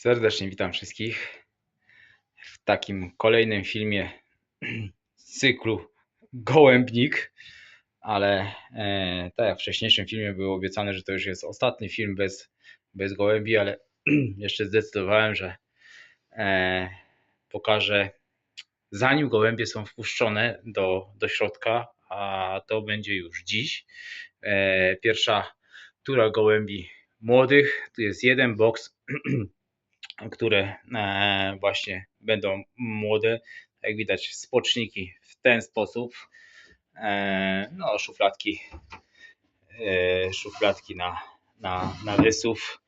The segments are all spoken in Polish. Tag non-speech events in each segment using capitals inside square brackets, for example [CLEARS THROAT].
Serdecznie witam wszystkich w takim kolejnym filmie z cyklu Gołębnik, ale e, tak jak w wcześniejszym filmie było obiecane, że to już jest ostatni film bez, bez gołębi, ale [CLEARS THROAT] jeszcze zdecydowałem, że e, pokażę zanim gołębie są wpuszczone do, do środka, a to będzie już dziś. E, pierwsza tura gołębi młodych, tu jest jeden boks [CLEARS THROAT] które e, właśnie będą młode. Jak widać, spoczniki w ten sposób. E, no, szufladki, e, szufladki na, na, na wysów.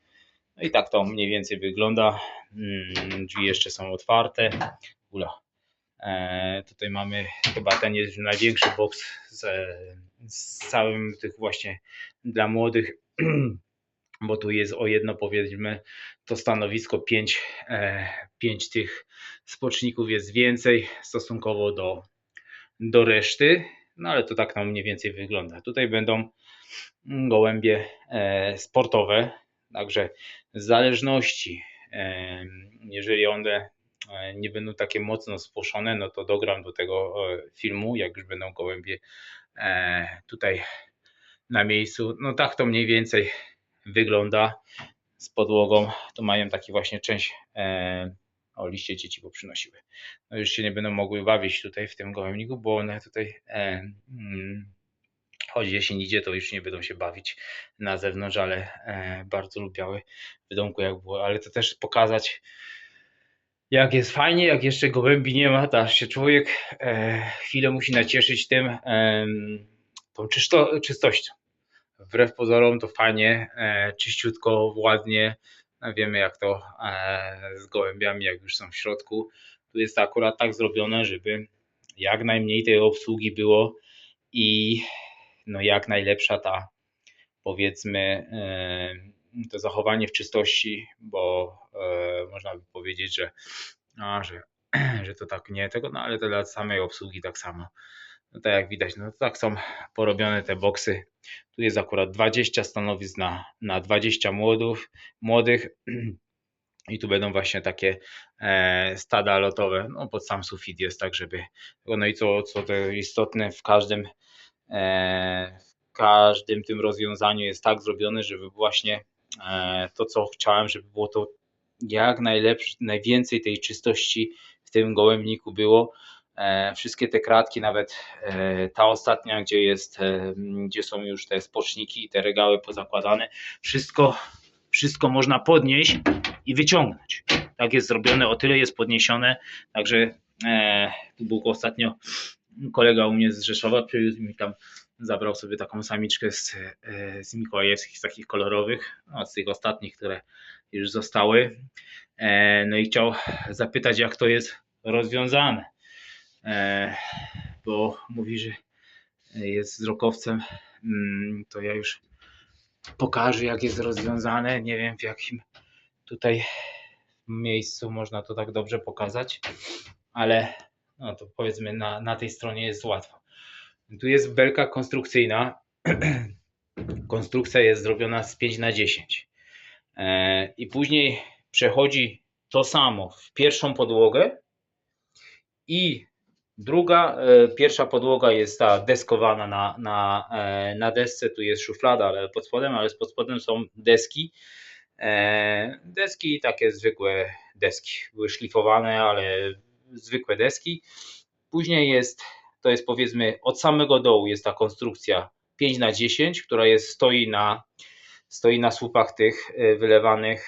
No i tak to mniej więcej wygląda. Mm, drzwi jeszcze są otwarte. Ula. Tutaj mamy chyba ten jest największy boks z, z całym tych właśnie dla młodych [CLEARS THROAT] bo tu jest o jedno powiedzmy to stanowisko 5, 5 e, tych spoczników jest więcej stosunkowo do, do reszty, no ale to tak nam mniej więcej wygląda. Tutaj będą gołębie e, sportowe, także w zależności, e, jeżeli one nie będą takie mocno spłoszone, no to dogram do tego filmu, jak już będą gołębie tutaj na miejscu. No tak to mniej więcej wygląda z podłogą, to mają taki właśnie część e, o liście dzieci poprzynosiły. No już się nie będą mogły bawić tutaj w tym gołębniku, bo one tutaj e, mm, choć jesień idzie, to już nie będą się bawić na zewnątrz, ale e, bardzo lubiały w domku jak było, ale to też pokazać jak jest fajnie, jak jeszcze gołębi nie ma, to się człowiek chwilę musi nacieszyć tym, tą czysto, czystością wbrew pozorom to fajnie, e, czyściutko, ładnie. No, wiemy jak to e, z gołębiami, jak już są w środku. Tu jest to akurat tak zrobione, żeby jak najmniej tej obsługi było i no jak najlepsza ta powiedzmy e, to zachowanie w czystości, bo można by powiedzieć, że, a, że, [CLEARS THROAT] że to tak nie tego, no ale to dla samej obsługi tak samo. No tak jak widać, no tak są porobione te boksy. Tu jest akurat 20 stanowisk na, na 20 młodów, młodych. [CLEARS THROAT] I tu będą właśnie takie e, stada lotowe, no pod sam sufit jest tak, żeby, no i co, co to istotne, w każdym, e, w każdym tym rozwiązaniu jest tak zrobione, żeby właśnie e, to, co chciałem, żeby było to jak najlepsze, najwięcej tej czystości w tym gołębniku było, wszystkie te kratki, nawet e, ta ostatnia, gdzie jest, e, gdzie są już te spoczniki i te regały pozakładane, wszystko, wszystko można podnieść i wyciągnąć. Tak jest zrobione, o tyle jest podniesione, także tu był ostatnio kolega u mnie z Rzeszowa, przywiózł mi tam, zabrał sobie taką samiczkę z, z Mikołajewskich, z takich kolorowych, no, z tych ostatnich, które już zostały. No i chciał zapytać, jak to jest rozwiązane. E, bo mówi, że jest wzrokowcem, mm, to ja już pokażę, jak jest rozwiązane. Nie wiem, w jakim tutaj miejscu można to tak dobrze pokazać, ale no to powiedzmy na, na tej stronie jest łatwo. Tu jest belka konstrukcyjna. [CLEARS THROAT] Konstrukcja jest zrobiona z 5 na 10 e, i później przechodzi to samo w pierwszą podłogę i Druga, e, pierwsza podłoga jest ta deskowana na, na, e, na desce, tu jest szuflada, ale pod spodem, ale pod spodem są deski. E, deski takie zwykłe deski, były szlifowane, ale zwykłe deski. Później jest, to jest powiedzmy od samego dołu jest ta konstrukcja 5 na 10 która jest, stoi na, stoi na słupach tych wylewanych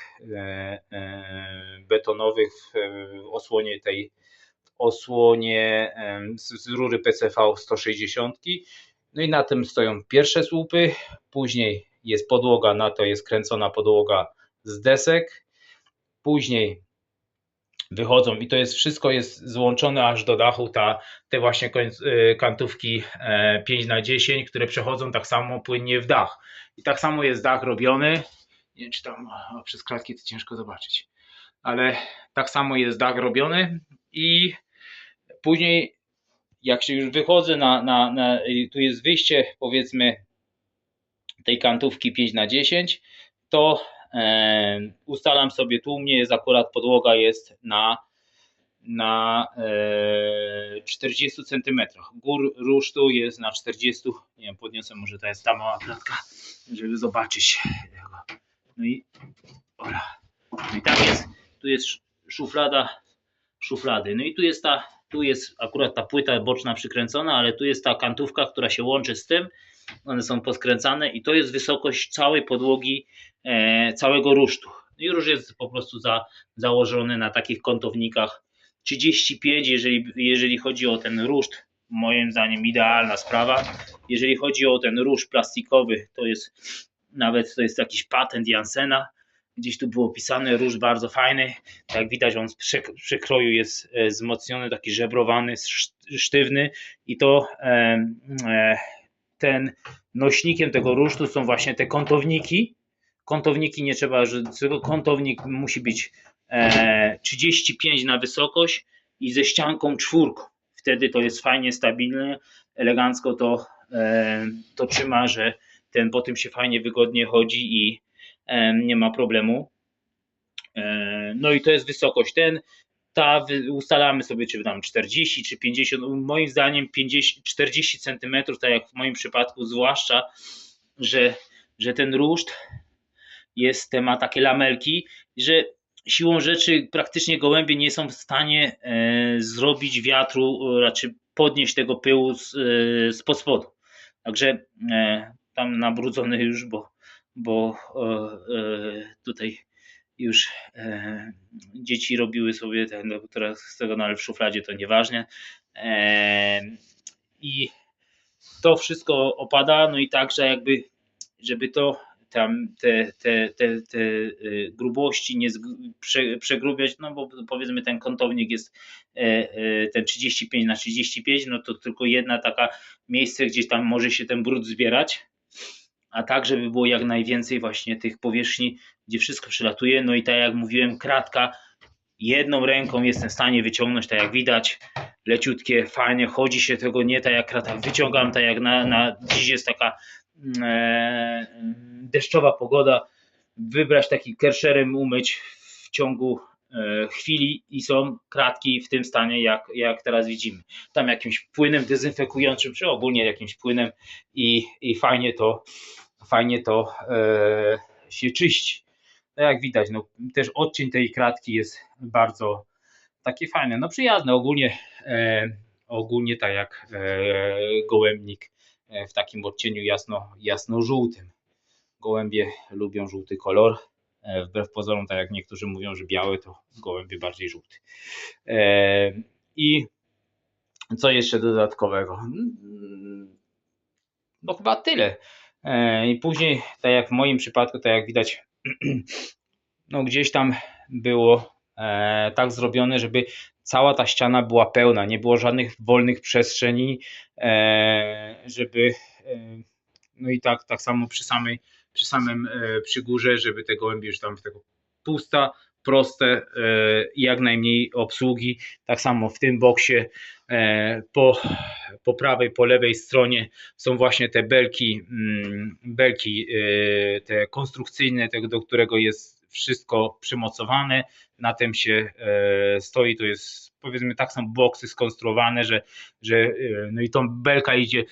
betonowych w osłonie tej osłonie z rury PCV 160. No i na tym stoją pierwsze słupy, później jest podłoga, na to jest kręcona podłoga z desek, później wychodzą i to jest wszystko jest złączone aż do dachu, ta, te właśnie e, kantówki 5 e, na 10, które przechodzą tak samo płynnie w dach. I tak samo jest dach robiony. Nie wiem, czy tam przez kratki to ciężko zobaczyć, ale tak samo jest dach robiony i Później, jak się już wychodzę na, na, na tu jest wyjście, powiedzmy, tej kantówki 5 na 10 to e, ustalam sobie, tu u mnie jest akurat podłoga jest na, na e, 40 cm. Gór rusztu jest na 40, nie wiem, podniosę może to jest ta mała klatka, żeby zobaczyć. No i, ola. No i tam jest, tu jest sz- szuflada, szuflady. No i tu jest ta, tu jest akurat ta płyta boczna przykręcona, ale tu jest ta kantówka, która się łączy z tym. One są poskręcane i to jest wysokość całej podłogi, e, całego rusztu. No I róż jest po prostu za, założony na takich kątownikach 35, jeżeli, jeżeli chodzi o ten ruszt, moim zdaniem idealna sprawa. Jeżeli chodzi o ten róż plastikowy, to jest nawet to jest jakiś patent Jansena. Gdzieś tu było pisane, róż bardzo fajny. Tak jak widać, on z przek- przekroju jest e, wzmocniony, taki żebrowany, sz- sztywny i to e, e, ten nośnikiem tego rusztu są właśnie te kątowniki. Kątowniki nie trzeba, że tylko kątownik musi być e, 35 na wysokość i ze ścianką czwórką. Wtedy to jest fajnie stabilne, elegancko to, to trzyma, że ten po tym się fajnie, wygodnie chodzi i nie ma problemu. E, no i to jest wysokość. Ten, ta ustalamy sobie, czy tam 40 czy 50. No, Moim zdaniem 50, 40 cm, tak jak w moim przypadku, zwłaszcza, że, że ten ruszt jest, ma takie lamelki, że siłą rzeczy praktycznie gołębie nie są w stanie e, zrobić wiatru, e, raczej podnieść tego pyłu z, e, z pod spodu. Także e, tam nabrudzony już, bo, bo e, e, tutaj już e, dzieci robiły sobie ten, no, teraz z tego, no ale w szufladzie to nieważne. I to wszystko opada, no i także jakby, żeby to tam te, te, te, te grubości nie prze, przegrubiać, no bo powiedzmy ten kątownik jest ten 35 na 35, no to tylko jedna taka miejsce, gdzieś tam może się ten brud zbierać, a tak, żeby było jak najwięcej właśnie tych powierzchni, gdzie wszystko przelatuje, no i tak jak mówiłem, kratka. Jedną ręką jestem w stanie wyciągnąć, tak jak widać, leciutkie, fajnie, chodzi się tego nie tak jak krata, wyciągam tak jak na, na dziś jest taka mm, e, deszczowa pogoda, wybrać taki kerszerem, umyć w ciągu e, chwili i są kratki w tym stanie, jak, jak teraz widzimy. Tam jakimś płynem dezynfekującym, czy ogólnie jakimś płynem i, i fajnie to, fajnie to e, się czyści. No jak widać, no, też odcień tej kratki jest bardzo taki fajny, no przyjazny ogólnie, e, ogólnie tak jak e, gołębnik w takim odcieniu jasno, jasno-żółtym. Gołębie lubią żółty kolor, wbrew pozorom, tak jak niektórzy mówią, że biały, to gołębie bardziej żółty. I co jeszcze dodatkowego? No chyba tyle. E, I później, tak jak w moim przypadku, tak jak widać, [CLEARS THROAT] no gdzieś tam było e, tak zrobione, żeby cała ta ściana była pełna, nie było żadnych wolnych przestrzeni, e, żeby no i tak, tak samo przy samej, przy samym przy górze, żeby te gołębie już tam tego pusta, proste e, i jak najmniej obsługi. Tak samo w tym boksie e, po, po prawej, po lewej stronie są właśnie te belki, mm, belki e, te konstrukcyjne, do którego jest wszystko przymocowane. Na tym się e, stoi, to jest powiedzmy tak są boksy skonstruowane, że, że e, no i tą belka idzie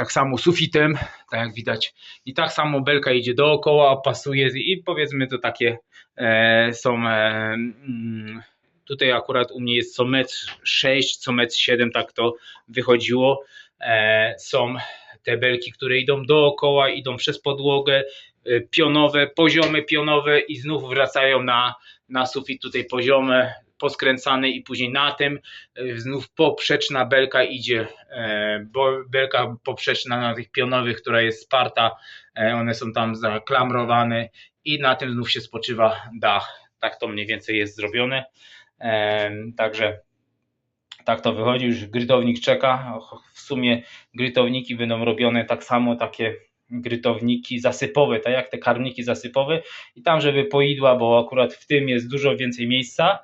tak samo sufitem, tak jak widać, i tak samo belka idzie dookoła, pasuje i powiedzmy to takie e, są e, mm, tutaj akurat u mnie jest co metr 6, co metr 7, tak to wychodziło. E, są te belki, które idą dookoła, idą przez podłogę, e, pionowe, poziome pionowe i znów wracają na, na sufit tutaj poziome, poskręcane i później na tym e, znów poprzeczna belka idzie, e, belka poprzeczna na tych pionowych, która jest sparta, e, one są tam zaklamrowane i na tym znów się spoczywa dach. Tak to mniej więcej jest zrobione. Także tak to wychodzi, już grytownik czeka. W sumie grytowniki będą robione tak samo, takie grytowniki zasypowe, tak jak te karniki zasypowe i tam, żeby poidła, bo akurat w tym jest dużo więcej miejsca,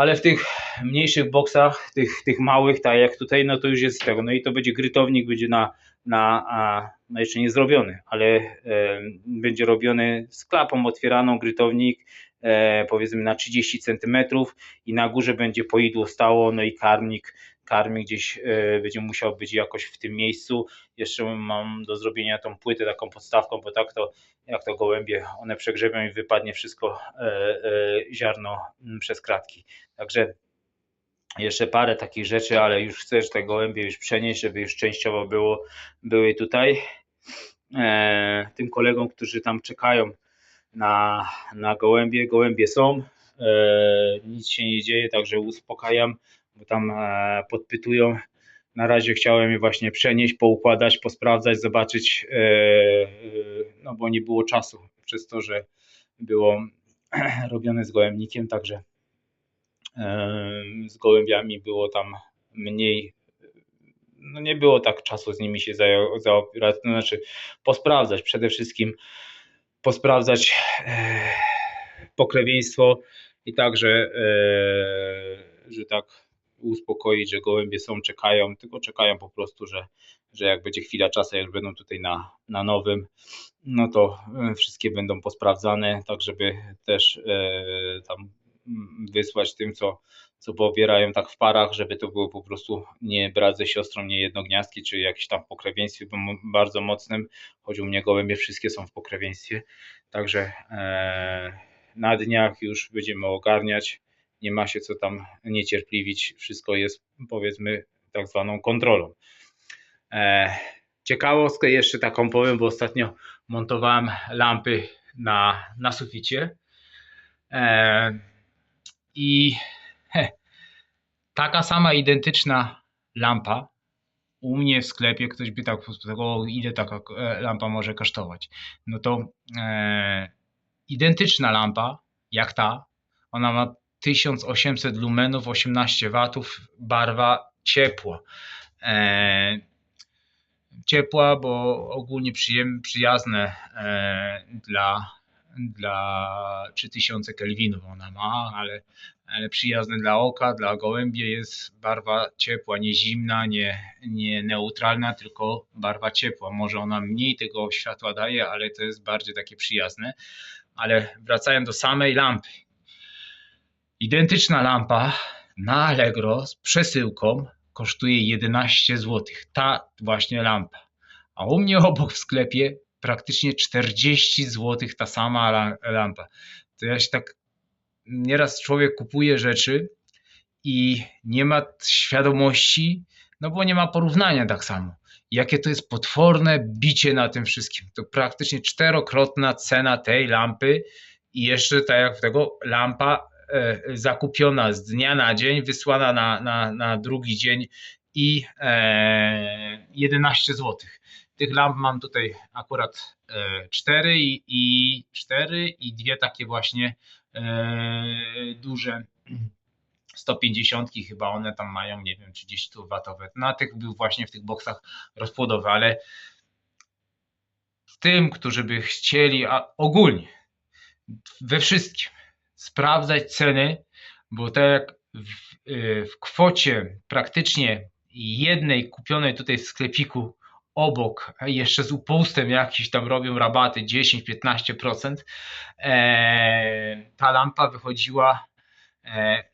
ale w tych mniejszych boksach, tych, tych małych, tak jak tutaj, no to już jest tego, no i to będzie grytownik, będzie na, na, no jeszcze nie zrobiony, ale e, będzie robiony z klapą otwieraną, grytownik e, powiedzmy na 30 cm i na górze będzie poidło stało, no i karmnik, karmnik gdzieś e, będzie musiał być jakoś w tym miejscu. Jeszcze mam do zrobienia tą płytę taką podstawką, bo tak to jak to gołębie, one przegrzebią i wypadnie wszystko e, e, ziarno przez kratki. Także jeszcze parę takich rzeczy, ale już chcę że te gołębie już przenieść, żeby już częściowo było, były tutaj. Tym kolegom, którzy tam czekają na, na gołębie, gołębie są, nic się nie dzieje, także uspokajam, bo tam e, podpytują. Na razie chciałem je właśnie przenieść, poukładać, posprawdzać, zobaczyć, e, e, no bo nie było czasu przez to, że było [CLEARS THROAT] robione z gołębnikiem, także z gołębiami było tam mniej, no nie było tak czasu z nimi się zaopierać, to znaczy posprawdzać przede wszystkim, posprawdzać pokrewieństwo i także, że tak uspokoić, że gołębie są, czekają, tylko czekają po prostu, że, że jak będzie chwila czasu, jak będą tutaj na, na nowym, no to e, wszystkie będą posprawdzane, tak żeby też e, tam wysłać tym, co, co pobierają tak w parach, żeby to było po prostu nie brat ze siostrą, nie jednogniazdki, czy jakieś tam w pokrewieństwie bardzo mocnym, choć u mnie gołębie wszystkie są w pokrewieństwie, także e, na dniach już będziemy ogarniać, nie ma się co tam niecierpliwić, wszystko jest powiedzmy tak zwaną kontrolą. E, ciekawostkę jeszcze taką powiem, bo ostatnio montowałem lampy na, na suficie e, i he, taka sama identyczna lampa u mnie w sklepie, ktoś by tak tego, ile taka e, lampa może kosztować. No to e, identyczna lampa jak ta, ona ma 1800 lumenów, 18 watów, barwa ciepła. E, ciepła, bo ogólnie przyjem, przyjazne e, dla, dla 3000 kelwinów ona ma, ale, ale przyjazne dla oka, dla gołębie jest barwa ciepła, nie zimna, nie, nie neutralna, tylko barwa ciepła. Może ona mniej tego światła daje, ale to jest bardziej takie przyjazne. Ale wracając do samej lampy. Identyczna lampa na Allegro z przesyłką kosztuje 11 zł. Ta właśnie lampa. A u mnie obok w sklepie praktycznie 40 zł ta sama la- lampa. To ja się tak nieraz człowiek kupuje rzeczy i nie ma świadomości, no bo nie ma porównania tak samo. Jakie to jest potworne bicie na tym wszystkim. To praktycznie czterokrotna cena tej lampy i jeszcze tak jak tego lampa zakupiona z dnia na dzień, wysłana na, na, na drugi dzień i e, 11 zł. Tych lamp mam tutaj akurat e, cztery i, i cztery i dwie takie właśnie e, duże 150 chyba one tam mają, nie wiem, 30 watowe. Na tych był właśnie w tych boksach rozpłodowy, ale tym, którzy by chcieli, a ogólnie we wszystkim sprawdzać ceny, bo tak w, y, w kwocie praktycznie jednej kupionej tutaj w sklepiku obok, jeszcze z upustem jakiś tam robią rabaty 10-15%, e, ta lampa wychodziła e,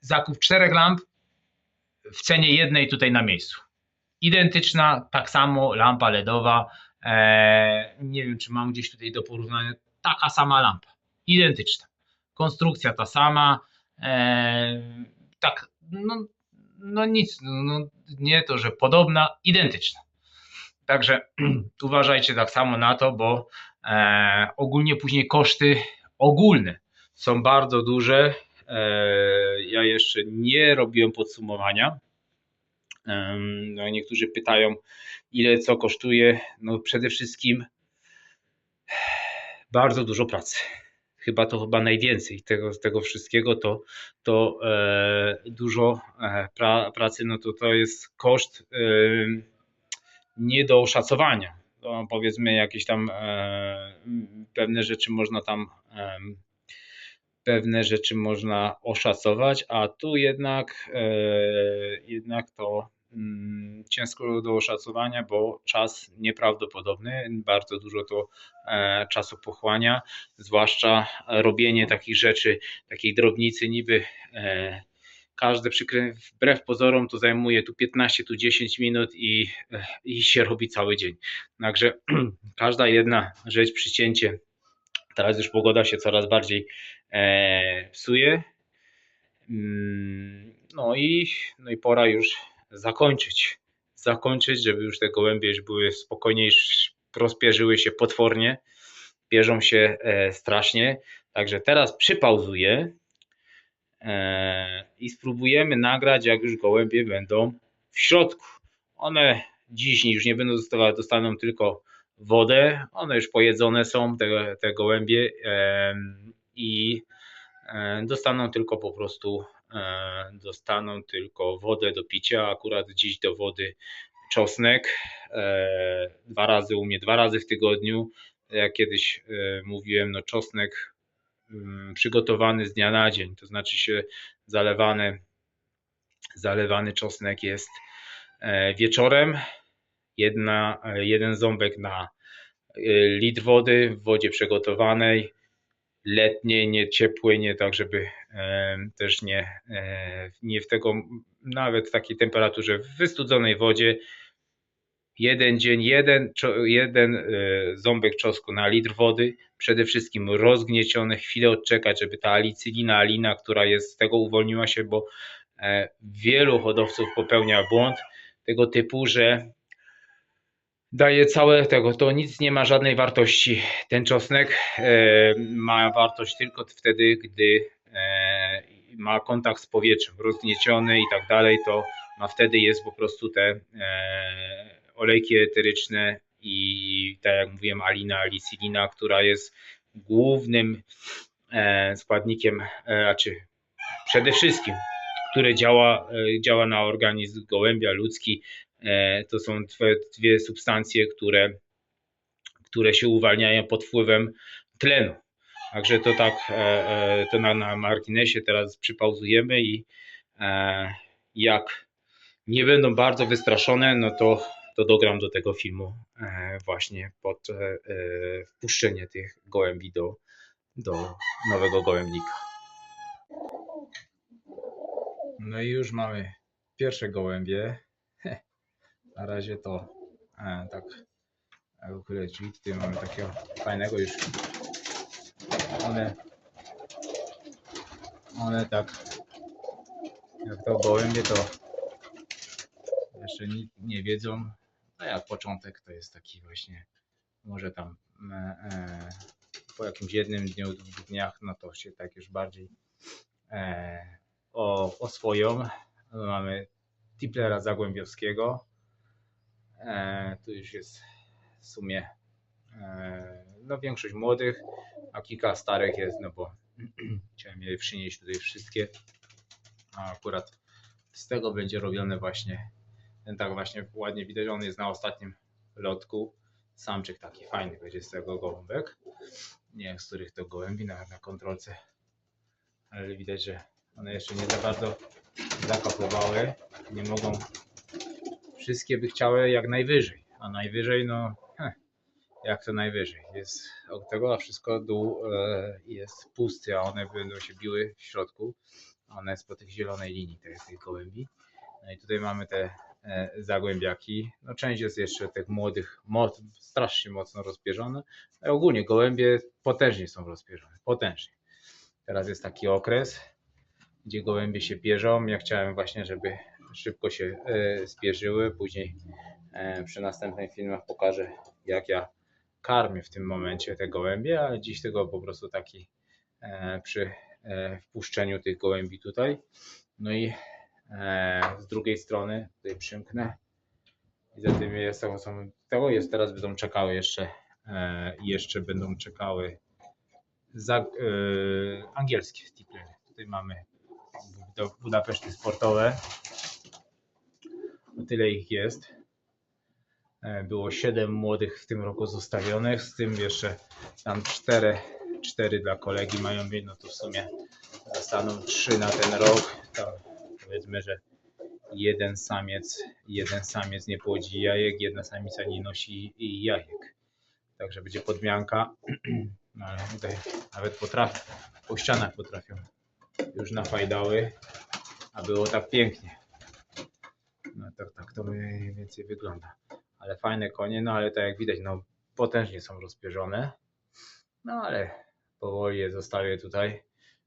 zakup czterech lamp w cenie jednej tutaj na miejscu. Identyczna, tak samo lampa LEDowa. E, nie wiem, czy mam gdzieś tutaj do porównania. Taka sama lampa. Identyczna. Konstrukcja ta sama. E, tak, no, no nic, no, nie to, że podobna, identyczna. Także [CLEARS THROAT] uważajcie tak samo na to, bo e, ogólnie później koszty ogólne są bardzo duże. E, ja jeszcze nie robiłem podsumowania. Em, No, niektórzy pytają, ile co kosztuje. No przede wszystkim [SIGHS] bardzo dużo pracy. Chyba to chyba najwięcej tego, tego wszystkiego to, to e, dużo e, pra, pracy, no to to jest koszt e, nie do oszacowania. To powiedzmy jakieś tam pewne rzeczy można tam pewne rzeczy można oszacować, a tu jednak, jednak to ciężko do oszacowania, bo czas nieprawdopodobny, bardzo dużo to e, czasu pochłania, zwłaszcza robienie takich rzeczy, takiej drobnicy niby e, każde przykre, wbrew pozorom to zajmuje tu 15, tu 10 minut i, e, i się robi cały dzień. Także [CLEARS THROAT] każda jedna rzecz, przycięcie, teraz już pogoda się coraz bardziej e, psuje, Mm, No i, no i pora już zakończyć. Zakończyć, żeby już te gołębie już były spokojniejsze, rozpierzyły się potwornie, pierzą się e, strasznie. Także teraz przypauzuję e, i spróbujemy nagrać, jak już gołębie będą w środku. One dziś już nie będą dostawały, dostaną tylko wodę. One już pojedzone są, te, te gołębie i E, dostaną tylko po prostu dostaną tylko wodę do picia, akurat dziś do wody czosnek, e, dwa razy u mnie, dwa razy w tygodniu, jak kiedyś mówiłem, no czosnek mm, przygotowany z dnia na dzień, to znaczy się zalewany, zalewany czosnek jest wieczorem, jedna, jeden ząbek na litr wody w wodzie przygotowanej, letniej, nie ciepłej, nie tak, żeby e, też nie, e, nie w tego, nawet w takiej temperaturze, w wystudzonej wodzie. Jeden dzień, jeden, jeden e, ząbek czosnku na litr wody, przede wszystkim rozgnieciony, chwilę odczekać, żeby ta alicylina, alina, która jest z tego uwolniła się, bo wielu hodowców popełnia błąd tego typu, że daje całe tego, to nic nie ma żadnej wartości. Ten czosnek e, ma wartość tylko wtedy, gdy e, ma kontakt z powietrzem, rozgnieciony i tak dalej, to ma wtedy jest po prostu te e, olejki eteryczne i tak jak mówiłem alina, alicylina, która jest głównym składnikiem, znaczy przede wszystkim, które działa, działa na organizm gołębia ludzki, to są dwie, dwie substancje, które, które się uwalniają pod wpływem tlenu. Także to tak, e, e, to na, na marginesie teraz przypauzujemy i jak nie będą bardzo wystraszone, no to, to dogram do tego filmu właśnie pod wpuszczenie tych gołębi do, do nowego gołębnika. No i już mamy pierwsze gołębie. Na razie to e, tak ukryję drzwi. Tutaj mamy takiego fajnego już. One, one tak jak to gołębie to jeszcze nie, nie wiedzą. No jak początek to jest taki właśnie może tam e, e, po jakimś jednym dniu, dwóch dniach, no to się tak już bardziej e, o, oswoją. Mamy Tiplera Zagłębiowskiego. E, tu już jest w sumie e, no większość młodych, a kilka starych jest, no bo [CLEARS THROAT] chciałem je przynieść tutaj wszystkie. A akurat z tego będzie robione właśnie ten tak właśnie ładnie widać, on jest na ostatnim lotku. Samczyk taki fajny będzie z tego gołąbek. Nie wiem z których to gołębi na, na kontrolce, ale widać, że one jeszcze nie za bardzo zakapowały. Nie mogą wszystkie by chciały jak najwyżej, a najwyżej no jak to najwyżej jest tego, a wszystko dół e, jest pusty, a one będą się biły w środku, one jest po tych zielonej linii tej, tej gołębi. No i tutaj mamy te e, zagłębiaki. No część jest jeszcze tych młodych, moc, strasznie mocno rozpierzone, ogólnie gołębie potężnie są rozpierzone, potężnie. Teraz jest taki okres, gdzie gołębie się pierzą. Ja chciałem właśnie, żeby szybko się e, spieszyły. Później e, przy następnych filmach pokażę, jak ja karmię w tym momencie te gołębie, ale dziś tego po prostu taki e, przy wpuszczeniu tych gołębi tutaj. No i z drugiej strony tutaj przymknę i za tym jest są, są tego jest teraz będą czekały jeszcze jeszcze będą czekały za, angielskie tiplery. Tutaj mamy do Budapeszty sportowe tyle ich jest. E, było 7 młodych w tym roku zostawionych, z tym jeszcze tam 4, 4 dla kolegi mają być, no to w sumie zostaną 3 na ten rok. Powiedzmy, że jeden samiec, jeden samiec nie płodzi jajek, jedna samica nie nosi jajek. Także będzie podmianka. [CLEARS THROAT] No, ale tutaj nawet potrafią, po ścianach potrafią już nafajdały, a było tak pięknie. No tak, tak to mniej więcej wygląda. Ale fajne konie, no ale tak jak widać, no potężnie są rozpierzone. No ale powoli je zostawię tutaj.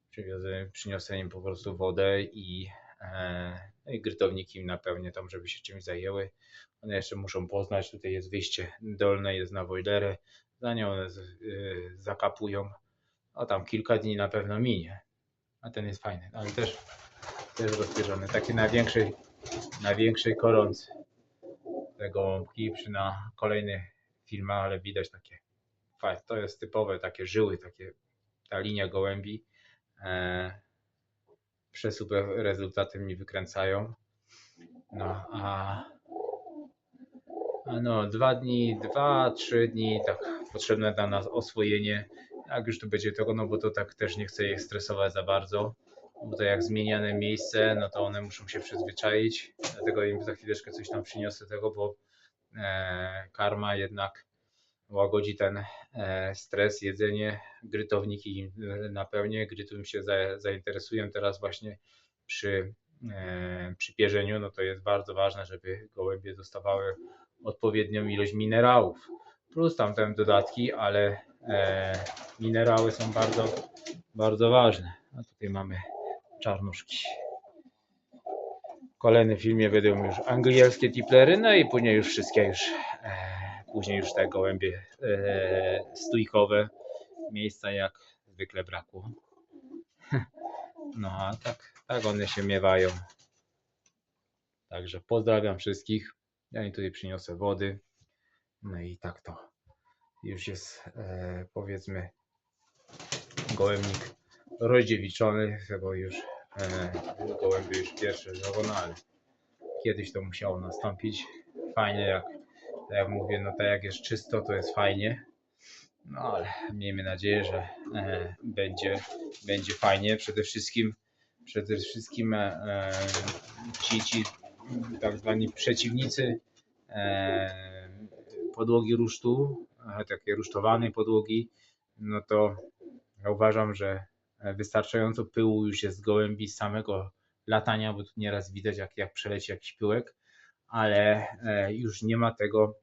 Przywiozę, przyniosę im po prostu wodę i, e, no i grytowniki im napełnię tam, żeby się czymś zajęły. One jeszcze muszą poznać, tutaj jest wyjście dolne, jest na wojlerę. Zanim one z, y, zakapują, a tam kilka dni na pewno minie. A ten jest fajny, ale też, też rozpierzony. Taki na większej, na większej koronce te gołąbki przy na kolejnych filmach, ale widać takie fajne. To jest typowe takie żyły, takie ta linia gołębi. E, przesuper rezultaty mi wykręcają. No a, a no dwa dni, dwa, trzy dni tak potrzebne dla nas oswojenie. Jak już tu będzie tego, no bo to tak też nie chcę je stresować za bardzo. Bo to jak zmieniane miejsce, no to one muszą się przyzwyczaić. Dlatego im za chwileczkę coś tam przyniosę tego, bo e, karma jednak łagodzi ten e, stres, jedzenie, grytowniki im e, napełnię, grytu im się za, zainteresują teraz właśnie przy, przy pierzeniu, no to jest bardzo ważne, żeby gołębie dostawały odpowiednią ilość minerałów. Plus tam tam dodatki, ale minerały są bardzo, bardzo ważne. A tutaj mamy czarnuszki. W kolejnym filmie będą już angielskie tiplery, no i później już wszystkie już e, później już te gołębie e, stójkowe. Miejsca jak zwykle brakło. [LAUGHS] No a tak, tak one się miewają. Także pozdrawiam wszystkich. Ja im tutaj przyniosę wody. No i tak to już jest e, powiedzmy gołębnik rozdziewiczony, bo już e, gołębie już pierwsze żoło, no kiedyś to musiało nastąpić. Fajnie jak, tak jak mówię, no tak jak jest czysto, to jest fajnie. No ale miejmy nadzieję, że e, będzie, będzie fajnie. Przede wszystkim, przede wszystkim e, ci, ci tak zwani przeciwnicy e, podłogi rusztu, e, takie rusztowane podłogi, no to ja uważam, że wystarczająco pyłu już jest z gołębi samego latania, bo tu nieraz widać jak, jak przeleci jakiś pyłek, ale e, już nie ma tego,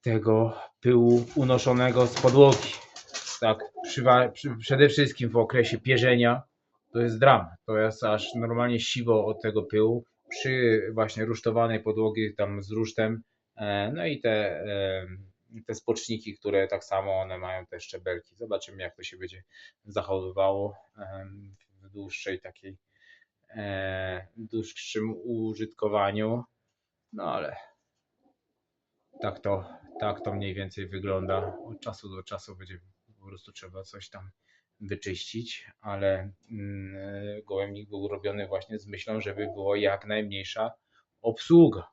tego pyłu unoszonego z podłogi. Tak, przywa- przy, przede wszystkim w okresie pierzenia to jest dramat. To jest aż normalnie siwo od tego pyłu. Przy właśnie rusztowanej podłogi tam z rusztem, e, no i te, e, te spoczniki, które tak samo one mają te szczebelki. Zobaczymy jak to się będzie zachowywało w dłuższej takiej e, dłuższym użytkowaniu. No ale tak to, tak to mniej więcej wygląda. Od czasu do czasu będzie po prostu trzeba coś tam wyczyścić, ale mm, gołębnik był robiony właśnie z myślą, żeby było jak najmniejsza obsługa.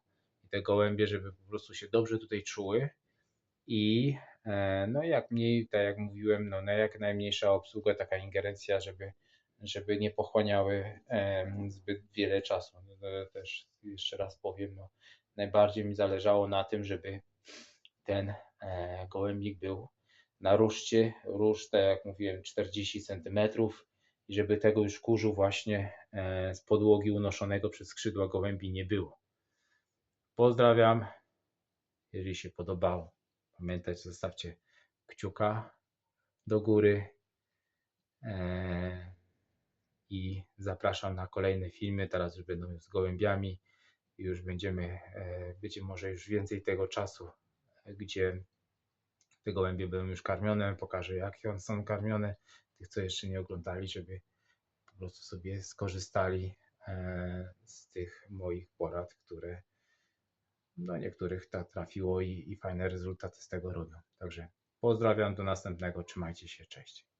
Te gołębie, żeby po prostu się dobrze tutaj czuły i e, no jak mniej, tak jak mówiłem, no na jak najmniejsza obsługa, taka ingerencja, żeby, żeby nie pochłaniały zbyt wiele czasu. No, to też jeszcze raz powiem, no, najbardziej mi zależało na tym, żeby ten e, gołębnik był na ruszcie, rusz, tak jak mówiłem, 40 cm i żeby tego już kurzu właśnie e, z podłogi unoszonego przez skrzydła gołębi nie było. Pozdrawiam, jeżeli się podobało. Pamiętajcie, zostawcie kciuka do góry e, i zapraszam na kolejne filmy. Teraz już będą z gołębiami i już będziemy, e, będzie może już więcej tego czasu, gdzie te gołębie będą już karmione. Pokażę jak one są karmione. Tych, co jeszcze nie oglądali, żeby po prostu sobie skorzystali e, z tych moich porad, które do niektórych ta trafiło i, i fajne rezultaty z tego robią. Także pozdrawiam, do następnego, trzymajcie się, cześć.